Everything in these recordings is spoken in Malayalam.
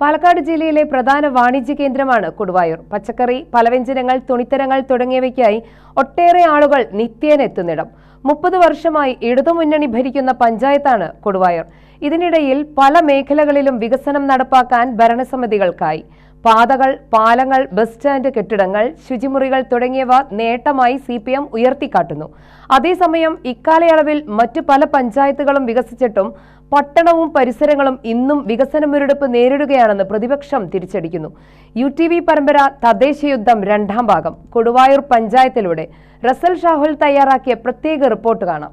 പാലക്കാട് ജില്ലയിലെ പ്രധാന വാണിജ്യ കേന്ദ്രമാണ് കൊടുവായൂർ. പച്ചക്കറി പലവ്യഞ്ജനങ്ങൾ തുണിത്തരങ്ങൾ തുടങ്ങിയവയ്ക്കായി ഒട്ടേറെ ആളുകൾ നിത്യേന എത്തുന്നിടം. മുപ്പത് വർഷമായി ഇടതുമുന്നണി ഭരിക്കുന്ന പഞ്ചായത്താണ് കൊടുവായൂർ. ഇതിനിടയിൽ പല മേഖലകളിലും വികസനം നടപ്പാക്കാൻ ഭരണസമിതികൾക്കായി. പാതകൾ പാലങ്ങൾ ബസ് സ്റ്റാൻഡ് കെട്ടിടങ്ങൾ ശുചിമുറികൾ തുടങ്ങിയവ നേട്ടമായി സി പി എം ഉയർത്തിക്കാട്ടുന്നു. അതേസമയം ഇക്കാലയളവിൽ മറ്റു പല പഞ്ചായത്തുകളും വികസിച്ചിട്ടും പട്ടണവും പരിസരങ്ങളും ഇന്നും വികസന മുരടിപ്പ് നേരിടുകയാണെന്ന് പ്രതിപക്ഷം തിരിച്ചടിക്കുന്നു. യു ടി വി പരമ്പര തദ്ദേശയുദ്ധം രണ്ടാം ഭാഗം. കൊടുവായൂർ പഞ്ചായത്തിലൂടെ റസൽ ഷാഹുൽ തയ്യാറാക്കിയ പ്രത്യേക റിപ്പോർട്ട് കാണാം.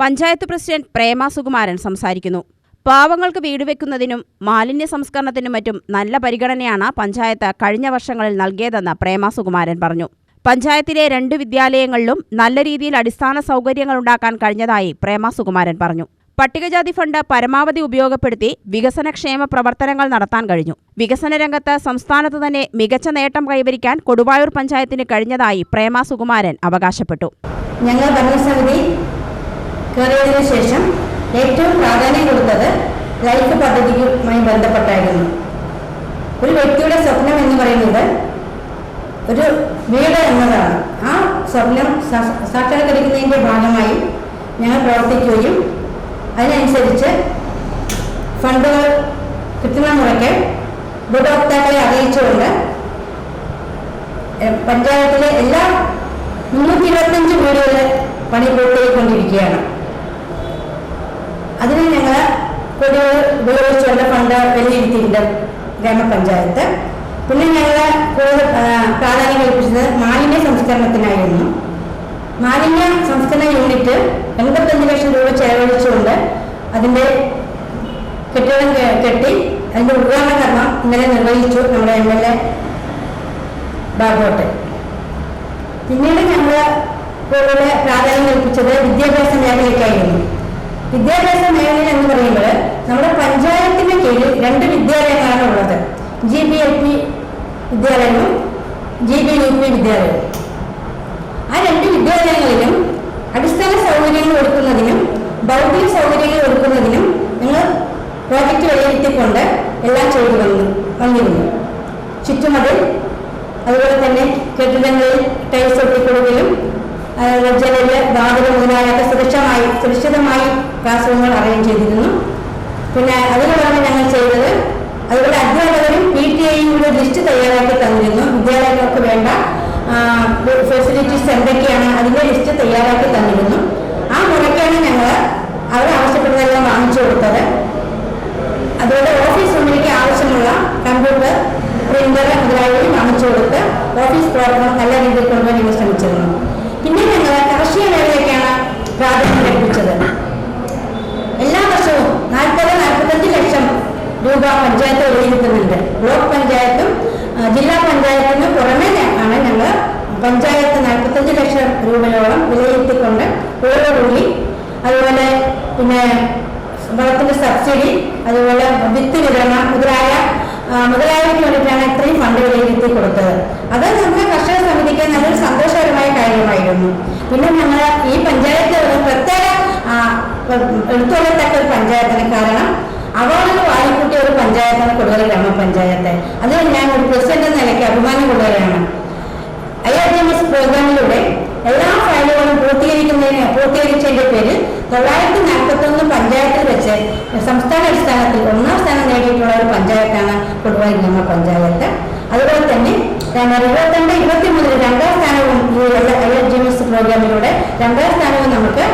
പഞ്ചായത്ത് പ്രസിഡന്റ് പ്രേമ സുകുമാരൻ സംസാരിക്കുന്നു. പാവങ്ങൾക്ക് വീട് വെക്കുന്നതിനും മാലിന്യ സംസ്കരണത്തിനും മറ്റും നല്ല പരിഗണനയാണ് പഞ്ചായത്ത് കഴിഞ്ഞ വർഷങ്ങളിൽ നൽകിയതെന്ന് പ്രേമ സുകുമാരൻ പറഞ്ഞു. പഞ്ചായത്തിലെ രണ്ട് വിദ്യാലയങ്ങളിലും നല്ല രീതിയിൽ അടിസ്ഥാന സൗകര്യങ്ങൾ ഉണ്ടാക്കാൻ കഴിഞ്ഞതായി പ്രേമ സുകുമാരൻ പറഞ്ഞു. പട്ടികജാതി ഫണ്ട് പരമാവധി ഉപയോഗപ്പെടുത്തി വികസനക്ഷേമ പ്രവർത്തനങ്ങൾ നടത്താൻ കഴിഞ്ഞു. വികസന രംഗത്ത് സംസ്ഥാനത്ത് തന്നെ മികച്ച നേട്ടം കൈവരിക്കാൻ കൊടുവായൂർ പഞ്ചായത്തിന് കഴിഞ്ഞതായി പ്രേമ സുകുമാരൻ അവകാശപ്പെട്ടു. ഞങ്ങൾ ഭരണസമിതി കയറിയതിനു ശേഷം ഏറ്റവും പ്രാധാന്യം കൊടുത്തത് ലൈഫ് പദ്ധതിയുമായി ബന്ധപ്പെട്ടായിരുന്നു. ഒരു വ്യക്തിയുടെ സ്വപ്നം എന്ന് പറയുന്നത് ഒരു വീട് എന്നതാണ്. ആ സ്വപ്നം സാക്ഷാത്കരിക്കുന്നതിന്റെ ഭാഗമായി ഞങ്ങൾ പ്രവർത്തിക്കുകയും അതിനനുസരിച്ച് ഫണ്ടുകൾ കിട്ടുന്ന മുറയ്ക്ക് ഉപഭോക്താക്കളെ അറിയിച്ചുകൊണ്ട് പഞ്ചായത്തിലെ എല്ലാ മുന്നൂറ്റി ഇരുപത്തഞ്ച് വീടുകളിൽ പണി പൂർത്തിയായിക്കൊണ്ടിരിക്കുകയാണ് അതിന് ഞങ്ങൾ ഒരു ഉപയോഗിച്ചുള്ള ഫണ്ട് വിലയിരുത്തിയിട്ടുണ്ട് ഗ്രാമപഞ്ചായത്ത്. പിന്നെ ഞങ്ങൾ കൂടുതൽ പ്രാധാന്യം കൽപ്പിച്ചത് മാലിന്യ സംസ്കരണത്തിനായിരുന്നു. മാലിന്യ സംസ്കരണ യൂണിറ്റ് എൺപത്തഞ്ച് ലക്ഷം രൂപ ചെലവഴിച്ചുകൊണ്ട് അതിന്റെ കെട്ടിടം കെട്ടി അതിന്റെ ഉദ്ഘാടന കർമ്മം ഇന്നലെ നിർവഹിച്ചു നമ്മുടെ എം എൽ എ ബാബോട്ട് പിന്നീട് ഞങ്ങൾ കൂടുതൽ പ്രാധാന്യം കൽപ്പിച്ചത് വിദ്യാഭ്യാസ മേഖലയ്ക്കായിരുന്നു. വിദ്യാഭ്യാസ മേഖല എന്ന് പറയുമ്പോൾ നമ്മുടെ പഞ്ചായത്തിന് കീഴിൽ രണ്ട് വിദ്യാലയങ്ങളാണ് ഉള്ളത്. ജി ബി എൽ പി വിദ്യാലയവും ജി ബി യു പി വിദ്യാലയവും. ആ രണ്ട് വിദ്യാലയങ്ങളിലും അടിസ്ഥാന സൗകര്യങ്ങൾ ഒരുക്കുന്നതിനും ഭൗതിക സൗകര്യങ്ങൾ ഒരുക്കുന്നതിനും ഞങ്ങൾ പ്രോജക്റ്റ് വിലയിരുത്തിക്കൊണ്ട് എല്ലാം ചെയ്തു വന്നു വന്നിരുന്നു. ചുറ്റുമതിൽ അതുപോലെ തന്നെ കെട്ടിടങ്ങളിൽ ടൈൽസ് ഒട്ടിക്കൊടുക്കലും ജനൽ വാതിൽ മുതലായൊക്കെ സുരക്ഷമായി സുരക്ഷിതമായി ക്ലാസ് റൂമുകൾ അറേഞ്ച് ചെയ്തിരുന്നു. പിന്നെ അതിനുള്ളതാണ് ഞങ്ങൾ ചെയ്തത് അതുപോലെ അധ്യാപകരും പി ടി ഐയും കൂടെ ലിസ്റ്റ് തയ്യാറാക്കി തന്നിരുന്നു. വിദ്യാലയങ്ങൾക്ക് വേണ്ട ഫെസിലിറ്റീസ് എന്തൊക്കെയാണ് അതിന്റെ ലിസ്റ്റ് തയ്യാറാക്കി തന്നിരുന്നു. ആ മുറയ്ക്കാണ് ഞങ്ങൾ അവർ ആവശ്യപ്പെട്ടതെല്ലാം വാങ്ങിച്ചു കൊടുത്തത്. അതുപോലെ ഓഫീസ് റൂമിലേക്ക് ആവശ്യമുള്ള കമ്പ്യൂട്ടർ പ്രിന്റർ മുതലായവയും വാങ്ങിച്ചു കൊടുത്ത് ഓഫീസ് പ്രവർത്തനം നല്ല രീതിയിൽ ഞങ്ങൾ ശ്രമിച്ചിരുന്നു. ഞങ്ങൾ കാർഷിക പ്രാധാന്യം ലഭിച്ചത്. എല്ലാ വർഷവും നാൽപ്പത് നാൽപ്പത്തഞ്ച് ലക്ഷം രൂപ പഞ്ചായത്ത് വിലയിരുത്തുന്നുണ്ട് ബ്ലോക്ക് പഞ്ചായത്തും ജില്ലാ പഞ്ചായത്തിനും പുറമെ ആണ് ഞങ്ങൾ പഞ്ചായത്ത് നാൽപ്പത്തഞ്ച് ലക്ഷം രൂപയോളം വിലയിരുത്തിക്കൊണ്ട് ഓരോടുകൂടി അതുപോലെ പിന്നെ വളത്തിന്റെ സബ്സിഡി അതുപോലെ വിത്ത് വിതരണം മുതലായ ആ, മുതലായവയ്ക്ക് വേണ്ടിയിട്ടാണ് ഇത്രയും ഫണ്ട് വിലയിരുത്തി കൊടുത്തത്. അത് നമ്മുടെ കർഷക സമിതിക്ക് നല്ലൊരു സന്തോഷകരമായ കാര്യമായിരുന്നു. പിന്നെ ഞങ്ങൾ ഈ പഞ്ചായത്ത് പ്രത്യേക എടുത്തുകൊള്ളത്തക്ക ഒരു പഞ്ചായത്തിന് കാരണം അവാർഡുകൾ വാരിക്കൂട്ടിയ ഒരു പഞ്ചായത്താണ് കൊടുക്കൽ ഗ്രാമപഞ്ചായത്ത്. അത് ഞാൻ ഒരു പ്രസിഡന്റ് നിലയ്ക്ക് അഭിമാനം കൊള്ളുകയാണ് I R D M S പ്രോഗ്രാമിലൂടെ എല്ലാ ഫയലുകളും പൂർത്തീകരിക്കുന്നതിന് പൂർത്തീകരിച്ചതിന്റെ പേരിൽ തൊള്ളായിരത്തി നാൽപ്പത്തി ഒന്ന് പഞ്ചായത്തിൽ വെച്ച് സംസ്ഥാന അടിസ്ഥാനത്തിൽ ഒന്നാം സ്ഥാനം നേടിയിട്ടുള്ള ഒരു പഞ്ചായത്താണ് കൊടുവായി ഗ്രാമപഞ്ചായത്ത് അതുപോലെ തന്നെ ഇരുപത്തിരണ്ട് ഇരുപത്തി മൂന്നിൽ രണ്ടാം സ്ഥാനവും ഈ I R D M S പ്രോഗ്രാമിലൂടെ രണ്ടാം സ്ഥാനവും നമുക്ക്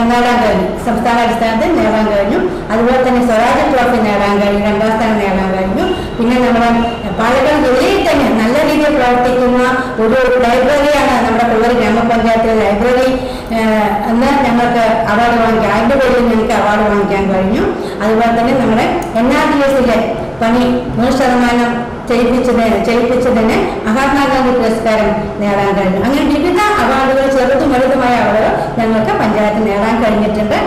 നേടാൻ കഴിഞ്ഞു. സംസ്ഥാന അടിസ്ഥാനത്തിൽ നേടാൻ കഴിഞ്ഞു. അതുപോലെ തന്നെ സ്വരാജ് ട്രോഫി നേടാൻ കഴിഞ്ഞു രണ്ടാം സ്ഥാനം നേടാൻ കഴിഞ്ഞു. പിന്നെ നമ്മുടെ പാലക്കാട് ജില്ലയിൽ തന്നെ നല്ല രീതിയിൽ പ്രവർത്തിക്കുന്ന ഒരു ലൈബ്രറിയാണ് നമ്മുടെ പിള്ളേർ ഗ്രാമപഞ്ചായത്തിലെ ലൈബ്രറി. എന്ന് ഞങ്ങൾക്ക് അവാർഡ് വാങ്ങിക്കാം അതിന്റെ പേരിൽ ഞങ്ങൾക്ക് അവാർഡ് വാങ്ങിക്കാൻ കഴിഞ്ഞു. അതുപോലെ തന്നെ നമ്മുടെ എൻ ആർ ഡി എസിലെ പണി നൂറ് ശതമാനം ചെയ്യിപ്പിച്ചതിന് ചെയ്യിപ്പിച്ചതിന് മഹാത്മാഗാന്ധി പുരസ്കാരം നേടാൻ കഴിഞ്ഞു. അങ്ങനെ വിവിധ അവാർഡുകൾ ചെറുതും വലുതുമായ അവാർഡുകൾ ഞങ്ങൾക്ക് പഞ്ചായത്ത് നേടാൻ കഴിഞ്ഞിട്ടുണ്ട്.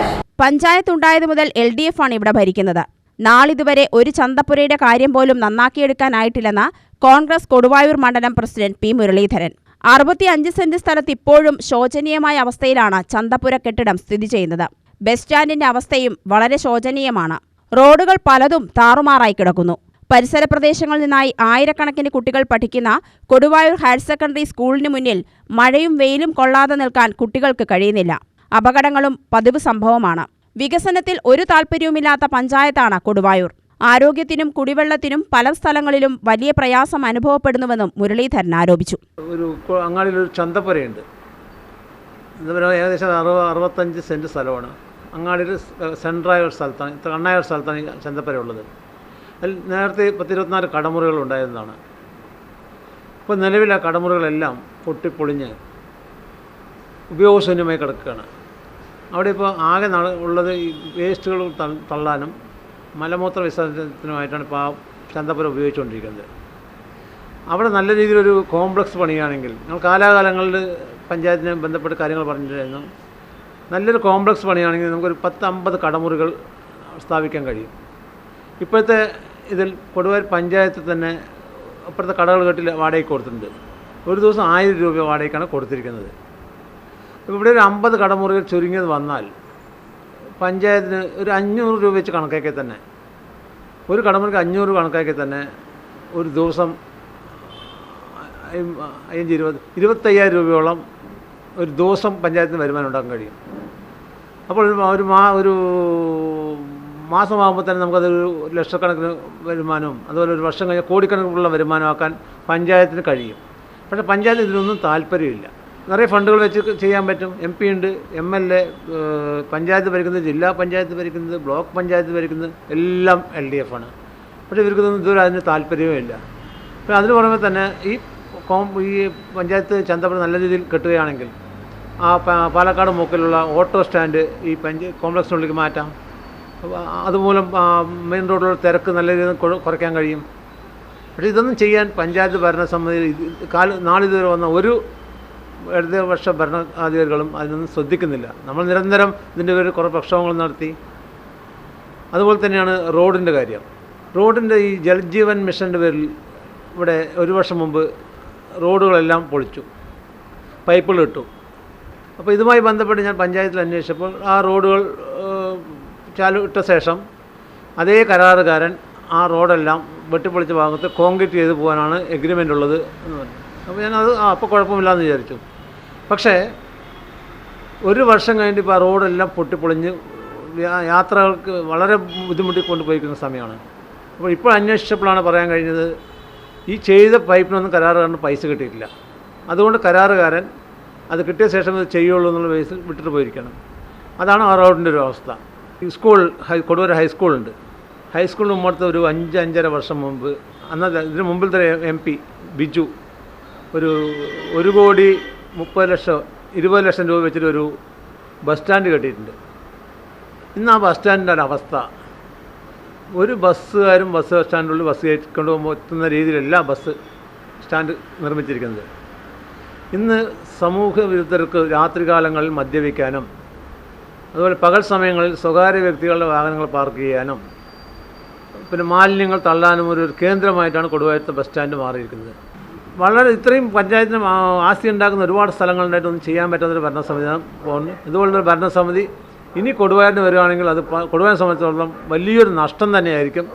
പഞ്ചായത്ത് ഉണ്ടായത് മുതൽ എൽ ഡി എഫ് ആണ് ഇവിടെ ഭരിക്കുന്നത്. നാളിതുവരെ ഒരു ചന്തപ്പുരയുടെ കാര്യം പോലും നന്നാക്കിയെടുക്കാനായിട്ടില്ലെന്ന് കോൺഗ്രസ് കൊടുവായൂർ മണ്ഡലം പ്രസിഡന്റ് പി മുരളീധരൻ. അറുപത്തിയഞ്ച് സെന്റ് സ്ഥലത്ത് ഇപ്പോഴും ശോചനീയമായ അവസ്ഥയിലാണ് ചന്തപുര കെട്ടിടം സ്ഥിതി ചെയ്യുന്നത്. ബസ് സ്റ്റാൻഡിന്റെ അവസ്ഥയും വളരെ ശോചനീയമാണ്. റോഡുകൾ പലതും താറുമാറായി കിടക്കുന്നു. പരിസര പ്രദേശങ്ങളിൽ നിന്നായി ആയിരക്കണക്കിന് കുട്ടികൾ പഠിക്കുന്ന കൊടുവായൂർ ഹയർ സെക്കൻഡറി സ്കൂളിന് മുന്നിൽ മഴയും വെയിലും കൊള്ളാതെ നിൽക്കാൻ കുട്ടികൾക്ക് കഴിയുന്നില്ല. അപകടങ്ങളും പതിവ് സംഭവമാണ്. വികസനത്തിൽ ഒരു താൽപ്പര്യവുമില്ലാത്ത പഞ്ചായത്താണ് കൊടുവായൂർ. ആരോഗ്യത്തിനും കുടിവെള്ളത്തിനും പല സ്ഥലങ്ങളിലും വലിയ പ്രയാസം അനുഭവപ്പെടുന്നുവെന്നും മുരളീധരൻ ആരോപിച്ചു. ഒരു അങ്ങാടിയിലൊരു ചന്തപ്പുരയുണ്ട്. ഏകദേശം അറുപ അറുപത്തഞ്ച് സെന്റ് സ്ഥലമാണ്. അങ്ങാടിയിൽ സെൻട്രായ ഒരു സ്ഥലത്താണ് കണ്ണായ ഒരു സ്ഥലത്താണ് ഈ ചന്തപ്പുര ഉള്ളത് അതിൽ നേരത്തെ പത്തിരുപത്തിനാല് കടമുറികൾ ഉണ്ടായിരുന്നതാണ്. ഇപ്പോൾ നിലവിൽ ആ കടമുറികളെല്ലാം പൊട്ടിപ്പൊളിഞ്ഞ് ഉപയോഗശൂന്യമായി കിടക്കുകയാണ്. അവിടെ ഇപ്പോൾ ആകെ ഉള്ളത് ഈ വേസ്റ്റുകൾ തള്ളാനും മലമൂത്ര വിസർജനത്തിനുമായിട്ടാണ് ഇപ്പോൾ ആ ചന്തപ്പുര ഉപയോഗിച്ചുകൊണ്ടിരിക്കുന്നത്. അവിടെ നല്ല രീതിയിലൊരു കോംപ്ലക്സ് പണിയുകയാണെങ്കിൽ ഞങ്ങൾ കാലാകാലങ്ങളിൽ പഞ്ചായത്തിനെ ബന്ധപ്പെട്ട് കാര്യങ്ങൾ പറഞ്ഞിട്ടുണ്ടായിരുന്നു. നല്ലൊരു കോംപ്ലക്സ് പണിയാണെങ്കിൽ നമുക്കൊരു പത്ത് അമ്പത് കടമുറികൾ സ്ഥാപിക്കാൻ കഴിയും. ഇപ്പോഴത്തെ ഇതിൽ കൊടുവായൂർ പഞ്ചായത്ത് തന്നെ അപ്പുറത്തെ കടകൾ കെട്ടിൽ വാടകയ്ക്ക് കൊടുത്തിട്ടുണ്ട്. ഒരു ദിവസം ആയിരം രൂപ വാടകയ്ക്കാണ് കൊടുത്തിരിക്കുന്നത്. ഇവിടെ ഒരു അമ്പത് കടമുറികൾ ചുരുങ്ങിയത് വന്നാൽ പഞ്ചായത്തിന് ഒരു അഞ്ഞൂറ് രൂപ വെച്ച് കണക്കാക്കി തന്നെ. ഒരു കടമുറിക്ക് അഞ്ഞൂറ് കണക്കാക്കി തന്നെ ഒരു ദിവസം അഞ്ച് ഇരുപത് ഇരുപത്തയ്യായിരം രൂപയോളം ഒരു ദിവസം പഞ്ചായത്തിന് വരുമാനം ഉണ്ടാക്കാൻ കഴിയും. അപ്പോൾ ഒരു മാ- ഒരു മാസമാകുമ്പോൾ തന്നെ നമുക്കതൊരു ലക്ഷക്കണക്കിന് വരുമാനവും അതുപോലെ ഒരു വർഷം കഴിഞ്ഞാൽ കോടിക്കണക്കിനുള്ള വരുമാനമാക്കാൻ പഞ്ചായത്തിന് കഴിയും. പക്ഷേ പഞ്ചായത്തിന് ഇതിനൊന്നും താല്പര്യമില്ല. നിറയെ ഫണ്ടുകൾ വെച്ച് ചെയ്യാൻ പറ്റും. എം പി ഉണ്ട് എം എൽ എ പഞ്ചായത്ത് ഭരിക്കുന്നത് ജില്ലാ പഞ്ചായത്ത് ഭരിക്കുന്നത് ബ്ലോക്ക് പഞ്ചായത്ത് ഭരിക്കുന്നത് എല്ലാം എൽ ഡി എഫ് ആണ്. പക്ഷേ ഇവർക്കൊന്നും ഇതുവരെ അതിന് താല്പര്യവും ഇല്ല. അപ്പോൾ അതിന് പുറമെ തന്നെ ഈ കോം ഈ പഞ്ചായത്ത് ചന്തപ്പുഴ നല്ല രീതിയിൽ കെട്ടുകയാണെങ്കിൽ ആ പാലക്കാട് മൂക്കിലുള്ള ഓട്ടോ സ്റ്റാൻഡ് ഈ പഞ്ച കോംപ്ലക്സിനുള്ളിലേക്ക് മാറ്റാം. അതുമൂലം മെയിൻ റോഡിലുള്ള തിരക്ക് നല്ല രീതിയിൽ കുറ- കുറയ്ക്കാൻ കഴിയും. പക്ഷേ ഇതൊന്നും ചെയ്യാൻ പഞ്ചായത്ത് ഭരണ സമിതി കാല നാളിതുവരെ വന്ന ഒരു ഇടതുപക്ഷ ഭരണാധികാരികളും അതിനൊന്നും ശ്രദ്ധിക്കുന്നില്ല. നമ്മൾ നിരന്തരം ഇതിന്റെ പേരിൽ കുറേ പ്രക്ഷോഭങ്ങൾ നടത്തി. അതുപോലെ തന്നെയാണ് റോഡിന്റെ കാര്യം. റോഡിന്റെ ഈ ജലജീവൻ മിഷന്റെ പേരിൽ ഇവിടെ ഒരു വർഷം മുമ്പ് റോഡുകളെല്ലാം പൊളിച്ചു. പൈപ്പുകൾ ഇട്ടു. അപ്പോൾ ഇതുമായി ബന്ധപ്പെട്ട് ഞാൻ പഞ്ചായത്തിൽ അന്വേഷിച്ചപ്പോൾ ആ റോഡുകൾ ചാലു ഇട്ട ശേഷം അതേ കരാറുകാരൻ ആ റോഡെല്ലാം വെട്ടിപ്പൊളിച്ച ഭാഗത്ത് കോൺക്രീറ്റ് ചെയ്ത് പോകാനാണ് എഗ്രിമെന്റ് ഉള്ളത് എന്ന് പറഞ്ഞു. അപ്പോൾ ഞാനത് അപ്പോൾ കുഴപ്പമില്ലാന്ന് വിചാരിച്ചു. പക്ഷേ ഒരു വർഷം കഴിഞ്ഞിട്ട് ഇപ്പോൾ ആ റോഡെല്ലാം പൊട്ടിപ്പൊളിഞ്ഞ് യാത്രകൾക്ക് വളരെ ബുദ്ധിമുട്ടിക്കൊണ്ട് പോയിരിക്കുന്ന സമയമാണ്. അപ്പോൾ ഇപ്പോൾ അന്വേഷിച്ചപ്പോഴാണ് പറയാൻ കഴിഞ്ഞത് ഈ ചെയ്ത പൈപ്പിനൊന്നും കരാറുകാരന് പൈസ കിട്ടിയിട്ടില്ല. അതുകൊണ്ട് കരാറുകാരൻ അത് കിട്ടിയ ശേഷം ഇത് ചെയ്യുള്ളൂ എന്നുള്ള ബേസിൽ വിട്ടിട്ട് പോയിരിക്കണം അതാണ് ആ റോഡിന്റെ ഒരു അവസ്ഥ. ഈ സ്കൂൾ ഹൈ കൊടുവര ഹൈസ്കൂളുണ്ട് ഹൈസ്കൂളിന് മുമ്പത്തെ ഒരു അഞ്ച് അഞ്ചര വർഷം മുമ്പ് അന്നത്തെ ഇതിന് മുമ്പിലത്തെ എം പി ബിജു ഒരു ഒരു കോടി മുപ്പത് ലക്ഷം ഇരുപത് ലക്ഷം രൂപ വെച്ചിട്ട് ഒരു ബസ് സ്റ്റാൻഡ് കെട്ടിയിട്ടുണ്ട്. ഇന്ന് ആ ബസ് സ്റ്റാൻഡിന്റെ അവസ്ഥ. ഒരു ബസ്സുകാരും ബസ് സ്റ്റാൻഡിനുള്ളിൽ ബസ് കയറ്റിക്കൊണ്ട് പോകുമ്പോൾ എത്തുന്ന രീതിയിലല്ല ബസ് സ്റ്റാൻഡ് നിർമ്മിച്ചിരിക്കുന്നത്. ഇന്ന് സമൂഹ വിരുദ്ധർക്ക് രാത്രികാലങ്ങളിൽ മദ്യപിക്കാനും അതുപോലെ പകൽ സമയങ്ങളിൽ സ്വകാര്യ വ്യക്തികളുടെ വാഹനങ്ങൾ പാർക്ക് ചെയ്യാനും പിന്നെ മാലിന്യങ്ങൾ തള്ളാനും ഒരു കേന്ദ്രമായിട്ടാണ് കൊടുവായത്തെ ബസ് സ്റ്റാൻഡ് മാറിയിരിക്കുന്നത്. വളരെ ഇത്രയും പഞ്ചായത്തിന് ആസ്തി ഉണ്ടാക്കുന്ന ഒരുപാട് സ്ഥലങ്ങളുണ്ടായിട്ടൊന്നും ചെയ്യാൻ പറ്റാത്തൊരു ഭരണസമിതി പോകുന്നു. ഇതുപോലൊരു ഭരണസമിതി ഇനി കൊടുവായൂരിന് വരുവാണെങ്കിൽ അത് കൊടുവായൂരിനെ സംബന്ധിച്ചിടത്തോളം വലിയൊരു നഷ്ടം തന്നെയായിരിക്കും.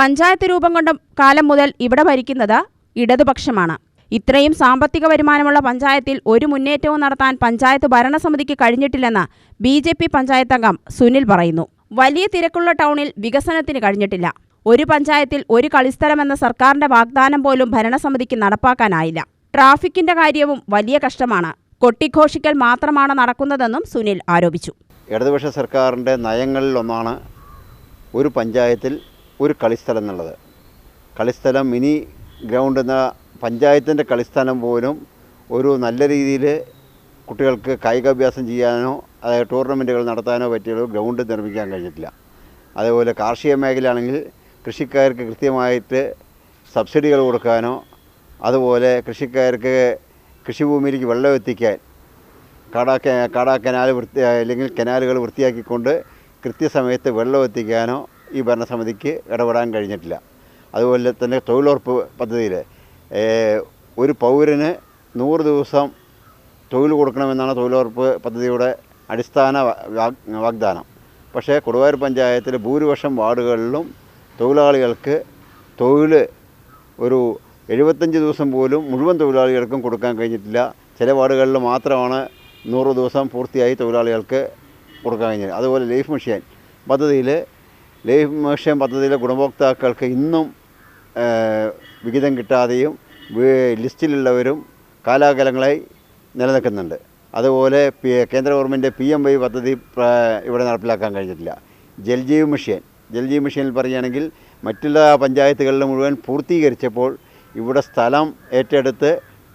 പഞ്ചായത്ത് രൂപം കൊണ്ട കാലം മുതൽ ഇവിടെ ഭരിക്കുന്നത് ഇടതുപക്ഷമാണ്. ഇത്രയും സാമ്പത്തിക വരുമാനമുള്ള പഞ്ചായത്തിൽ ഒരു മുന്നേറ്റവും നടത്താൻ പഞ്ചായത്ത് ഭരണസമിതിക്ക് കഴിഞ്ഞിട്ടില്ലെന്ന് ബി ജെ പി പഞ്ചായത്ത് അംഗം സുനിൽ പറയുന്നു. വലിയ തിരക്കുള്ള ടൗണിൽ വികസനത്തിന് കഴിഞ്ഞിട്ടില്ല. ഒരു പഞ്ചായത്തിൽ ഒരു കളിസ്ഥലമെന്ന സർക്കാരിന്റെ വാഗ്ദാനം പോലും ഭരണസമിതിക്ക് നടപ്പാക്കാനായില്ല. ട്രാഫിക്കിന്റെ കാര്യവും വലിയ കഷ്ടമാണ്. കൊട്ടിഘോഷിക്കൽ മാത്രമാണ് നടക്കുന്നതെന്നും സുനിൽ ആരോപിച്ചു. ഇടതുപക്ഷ സർക്കാരിന്റെ നയങ്ങളിലൊന്നാണ് ഒരു പഞ്ചായത്തിൽ ഒരു കളിസ്ഥലം എന്നുള്ളത്. കളിസ്ഥലം മിനി ഗ്രൗണ്ട് എന്ന പഞ്ചായത്തിന്റെ കളിസ്ഥലം പോലും ഒരു നല്ല രീതിയിൽ കുട്ടികൾക്ക് കായികാഭ്യാസം ചെയ്യാനോ അതായത് ടൂർണമെന്റുകൾ നടത്താനോ പറ്റിയ ഗ്രൗണ്ട് നിർമ്മിക്കാൻ കഴിഞ്ഞിട്ടില്ല. അതേപോലെ കാർഷിക മേഖലയാണെങ്കിൽ കൃഷിക്കാർക്ക് കൃത്യമായിട്ട് സബ്സിഡികൾ കൊടുക്കാനോ അതുപോലെ കൃഷിക്കാർക്ക് കൃഷിഭൂമിയിലേക്ക് വെള്ളം എത്തിക്കാൻ കാടാ കാടാ കനാൽ വൃത്തി അല്ലെങ്കിൽ കനാലുകൾ വൃത്തിയാക്കിക്കൊണ്ട് കൃത്യസമയത്ത് വെള്ളം എത്തിക്കാനോ ഈ ഭരണസമിതിക്ക് ഇടപെടാൻ കഴിഞ്ഞിട്ടില്ല. അതുപോലെ തന്നെ തൊഴിലുറപ്പ് പദ്ധതിയിൽ ഒരു പൗരന് നൂറ് ദിവസം തൊഴിൽ കൊടുക്കണമെന്നാണ് തൊഴിലുറപ്പ് പദ്ധതിയുടെ അടിസ്ഥാന വാഗ്ദാനം. പക്ഷേ കൊടുവായൂർ പഞ്ചായത്തിലെ ഭൂരിപക്ഷം വാർഡുകളിലും തൊഴിലാളികൾക്ക് തൊഴിൽ ഒരു എഴുപത്തഞ്ച് ദിവസം പോലും മുഴുവൻ തൊഴിലാളികൾക്കും കൊടുക്കാൻ കഴിഞ്ഞിട്ടില്ല. ചില വാർഡുകളിൽ മാത്രമാണ് നൂറ് ദിവസം പൂർത്തിയായി തൊഴിലാളികൾക്ക് കൊടുക്കാൻ കഴിഞ്ഞത്. അതുപോലെ ലൈഫ് മിഷൻ പദ്ധതിയിൽ ലൈഫ് മിഷൻ പദ്ധതിയിലെ ഗുണഭോക്താക്കൾക്ക് ഇന്നും വിഹിതം കിട്ടാതെയും ലിസ്റ്റിലുള്ളവരും കാലാകാലങ്ങളായി നിലനിൽക്കുന്നുണ്ട്. അതുപോലെ കേന്ദ്ര ഗവൺമെന്റ് പി എം വൈ പദ്ധതി ഇവിടെ നടപ്പിലാക്കാൻ കഴിഞ്ഞിട്ടില്ല. ജൽജീവ് മിഷൻ ജൽജീവ് മിഷനിൽ പറയുകയാണെങ്കിൽ മറ്റുള്ള പഞ്ചായത്തുകളിൽ മുഴുവൻ പൂർത്തീകരിച്ചപ്പോൾ ഇവിടെ സ്ഥലം ഏറ്റെടുത്ത്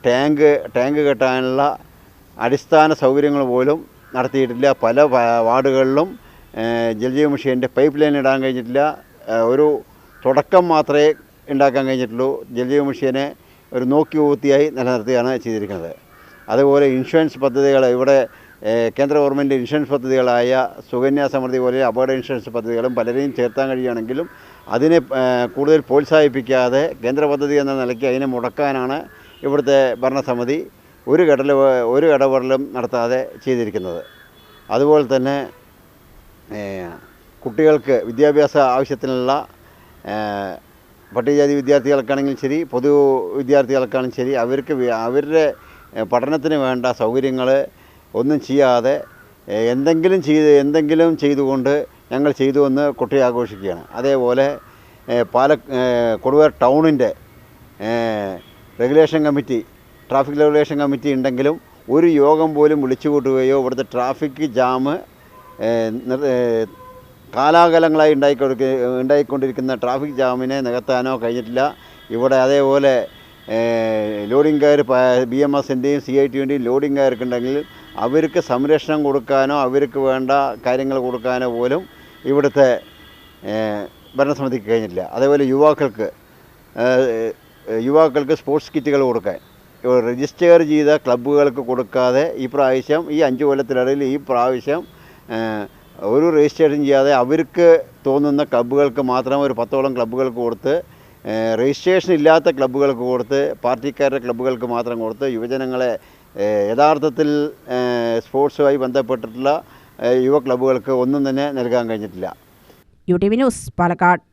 ടാങ്ക് ടാങ്ക് കെട്ടാനുള്ള അടിസ്ഥാന സൗകര്യങ്ങൾ പോലും നടത്തിയിട്ടില്ല. പല വാർഡുകളിലും ജലജീവ മിഷന്റെ പൈപ്പ് ലൈൻ ഇടാൻ കഴിഞ്ഞിട്ടില്ല. ഒരു തുടക്കം മാത്രമേ ഉണ്ടാക്കാൻ കഴിഞ്ഞിട്ടുള്ളൂ. ജലജീവ മിഷനെ ഒരു നോക്കി ഊത്തിയായി നിലനിർത്തുകയാണ് ചെയ്തിരിക്കുന്നത്. അതുപോലെ ഇൻഷുറൻസ് പദ്ധതികൾ ഇവിടെ കേന്ദ്ര ഗവൺമെന്റ് ഇൻഷുറൻസ് പദ്ധതികളായ സുകന്യ സമൃദ്ധി പോലെ അപകട ഇൻഷുറൻസ് പദ്ധതികളും പലരെയും ചേർത്താൻ കഴിയുകയാണെങ്കിലും അതിനെ കൂടുതൽ പ്രോത്സാഹിപ്പിക്കാതെ കേന്ദ്ര പദ്ധതി എന്ന നിലയ്ക്ക് അതിനെ മുടക്കാനാണ് ഇവിടുത്തെ ഭരണസമിതി ഒരു ഇടല ഒരു ഇടപെടലും നടത്താതെ ചെയ്തിരിക്കുന്നത്. അതുപോലെ തന്നെ കുട്ടികൾക്ക് വിദ്യാഭ്യാസ ആവശ്യത്തിനുള്ള പട്ടികജാതി വിദ്യാർത്ഥികൾക്കാണെങ്കിലും ശരി പൊതു വിദ്യാർത്ഥികൾക്കാണെങ്കിലും ശരി അവർക്ക് അവരുടെ പഠനത്തിന് വേണ്ട സൗകര്യങ്ങൾ ഒന്നും ചെയ്യാതെ എന്തെങ്കിലും ചെയ്ത് എന്തെങ്കിലും ചെയ്തുകൊണ്ട് ഞങ്ങൾ ചെയ്തു എന്ന് കുട്ടി ആഘോഷിക്കുകയാണ്. അതേപോലെ പാല ഏഹ്, ടൗണിന്റെ regulation committee traffic regulation committee ഉണ്ടെങ്കിലും ഒരു യോഗം പോലും വിളിച്ചു കൂട്ടുകയോ ഇവിടുത്തെ ട്രാഫിക് ഏഹ്, കാലാകാലങ്ങളായി ഉണ്ടായിക്കൊടുക്ക ഉണ്ടായിക്കൊണ്ടിരിക്കുന്ന ട്രാഫിക് ജാമിനെ നികത്താനോ കഴിഞ്ഞിട്ടില്ല. ഇവിടെ അതേപോലെ ലോഡിംഗ് കയർ ബി എം എസിന്റെയും സി ഐ ടിയുടെയും ലോഡിംഗ് കയർക്കുണ്ടെങ്കിൽ അവർക്ക് സംരക്ഷണം കൊടുക്കാനോ അവർക്ക് വേണ്ട കാര്യങ്ങൾ കൊടുക്കാനോ പോലും ഇവിടുത്തെ ഭരണസമിതിക്ക് കഴിഞ്ഞിട്ടില്ല. അതേപോലെ യുവാക്കൾക്ക് യുവാക്കൾക്ക് സ്പോർട്സ് കിറ്റുകൾ കൊടുക്കാൻ. രജിസ്റ്റർ ചെയ്ത ക്ലബ്ബുകൾക്ക് കൊടുക്കാതെ ഈ പ്രാവശ്യം ഈ അഞ്ച് കൊല്ലത്തിനിടയിൽ ഈ പ്രാവശ്യം ഒരു രജിസ്ട്രേഷൻ ചെയ്യാതെ അവർക്ക് തോന്നുന്ന ക്ലബ്ബുകൾക്ക് മാത്രം ഒരു പത്തോളം ക്ലബ്ബുകൾക്ക് കൊടുത്ത് രജിസ്ട്രേഷൻ ഇല്ലാത്ത ക്ലബ്ബുകൾക്ക് കൊടുത്ത് പാർട്ടിക്കാരുടെ ക്ലബ്ബുകൾക്ക് മാത്രം കൊടുത്ത് യുവജനങ്ങളെ യഥാർത്ഥത്തിൽ സ്പോർട്സുമായി ബന്ധപ്പെട്ടിട്ടുള്ള യുവ ക്ലബ്ബുകൾക്ക് ഒന്നും തന്നെ നൽകാൻ കഴിഞ്ഞിട്ടില്ല. U T V news Palakkad.